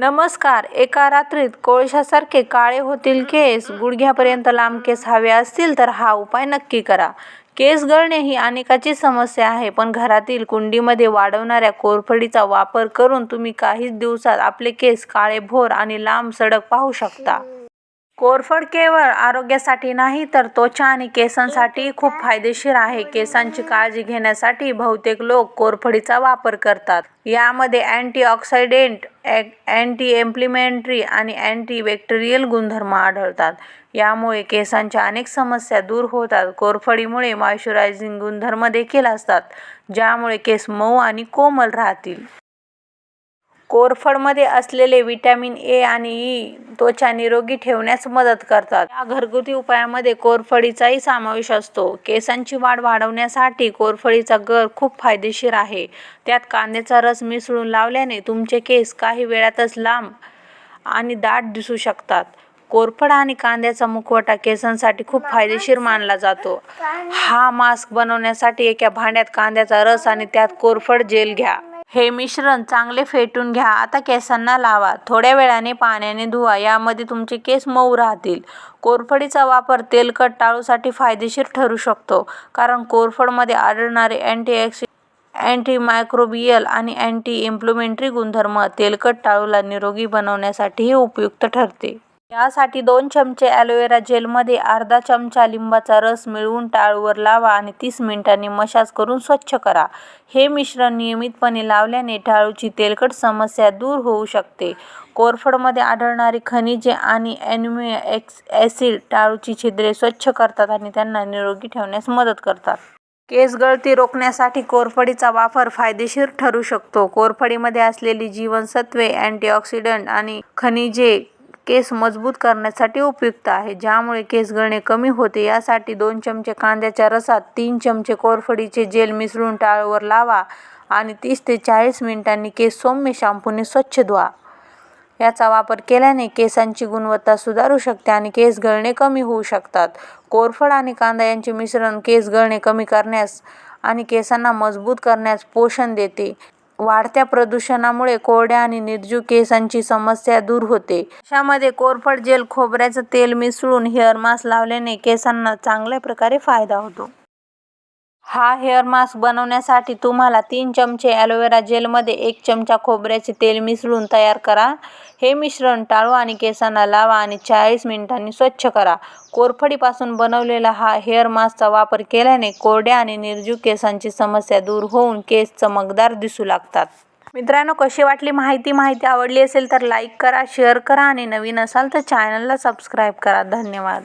नमस्कार. एका रात्रीत कोळशासारखे काळे होतील केस गुडघ्यापर्यंत लांब केस हवे असतील तर हा उपाय नक्की करा. केस गळणे ही अनेकाची समस्या आहे पण घरातील कुंडीमध्ये वाढवणाऱ्या कोरफडीचा वापर करून तुम्ही काहीच दिवसात आपले केस काळे भोर आणि लांब सडक पाहू शकता. कोरफड केवळ आरोग्यासाठी नाही तर त्वचा आणि केसांसाठीही खूप फायदेशीर आहे. केसांची काळजी घेण्यासाठी बहुतेक लोक कोरफडीचा वापर करतात. यामध्ये अँटीऑक्सिडेंट अँटी इन्फ्लेमेटरी आणि अँटी बॅक्टेरियल गुणधर्म आढळतात. यामुळे केसांच्या अनेक समस्या दूर होतात. कोरफडीमुळे मॉइश्चरायझिंग गुणधर्म देखील असतात ज्यामुळे केस मऊ आणि कोमल राहतील. कोरफडमध्ये असलेले व्हिटॅमिन ए आणि ई त्वचा निरोगी ठेवण्यास मदत करतात. या घरगुती उपायामध्ये कोरफडीचाही समावेश असतो. केसांची वाढ वाढवण्यासाठी कोरफडीचा गर खूप फायदेशीर आहे. त्यात कांद्याचा रस मिसळून लावल्याने तुमचे केस काही वेळातच लांब आणि दाट दिसू शकतात. कोरफड आणि कांद्याचा मुखवटा केसांसाठी खूप फायदेशीर मानला जातो. हा मास्क बनवण्यासाठी एका भांड्यात कांद्याचा रस आणि त्यात कोरफड जेल घ्या. हे मिश्रण चांगले फेटून घ्या. आता केसांना लावा. थोड्या वेळाने पाण्याने धुवा. यामध्ये तुमचे केस मऊ राहतील. कोरफडीचा वापर तेलकट टाळूसाठी फायदेशीर ठरू शकतो. कारण कोरफडमध्ये आढळणारे अँटीऑक्सि अँटीमायक्रोबियल आणि अँटी इम्प्लुमेंटरी गुणधर्म तेलकट टाळूला निरोगी बनवण्यासाठीही उपयुक्त ठरते. यासाठी दोन चमचे ॲलोवेरा जेलमध्ये अर्धा चमचा लिंबाचा रस मिळवून टाळूवर लावा आणि तीस मिनिटांनी मसाज करून स्वच्छ करा. हे मिश्रण नियमितपणे लावल्याने टाळूची तेलकट समस्या दूर होऊ शकते. कोरफडमध्ये आढळणारी खनिजे आणि ॲम्युनो एक्स ॲसिड टाळूची छिद्रे स्वच्छ करतात आणि त्यांना निरोगी ठेवण्यास मदत करतात. केस गळती रोखण्यासाठी कोरफडीचा वापर फायदेशीर ठरू शकतो. कोरफडीमध्ये असलेली जीवनसत्त्वे अँटीऑक्सिडंट आणि खनिजे केस मजबूत करण्यासाठी उपयुक्त आहे. ज्यामुळे केस गळणे कमी होते. यासाठी दोन चमचे कांद्याच्या रसात तीन चमचे कोरफडीचे जेल मिसळून टाळूवर लावा आणि तीस ते चाळीस मिनिटांनी केस सौम्य शॅम्पूने स्वच्छ धुवा. याचा वापर केल्याने केसांची गुणवत्ता सुधारू शकते आणि केस गळणे कमी होऊ शकतात. कोरफड आणि कांदा यांचे मिश्रण केस गळणे कमी करण्यास आणि केसांना मजबूत करण्यास पोषण देते. वाढत्या प्रदूषणामुळे कोरड्या आणि निर्जीव केसांची समस्या दूर होते. अशामध्ये कोरफड जेल खोबऱ्याचं तेल मिसळून हेअर मास्क लावल्याने केसांना चांगल्या प्रकारे फायदा होतो. हा हेअर मास्क बनवण्यासाठी तुम्हाला तीन चमचे ॲलोवेरा जेलमध्ये एक चमचा खोबऱ्याचे तेल मिसळून तयार करा. हे मिश्रण टाळू आणि केसांना लावा आणि चाळीस मिनिटांनी स्वच्छ करा. कोरफडीपासून बनवलेला हा हेअर मास्कचा वापर केल्याने कोरड्या आणि निर्जीव केसांची समस्या दूर होऊन केस चमकदार दिसू लागतात. मित्रांनो कशी वाटली माहिती माहिती आवडली असेल तर लाईक करा शेअर करा आणि नवीन असाल तर चॅनलला सबस्क्राईब करा. धन्यवाद.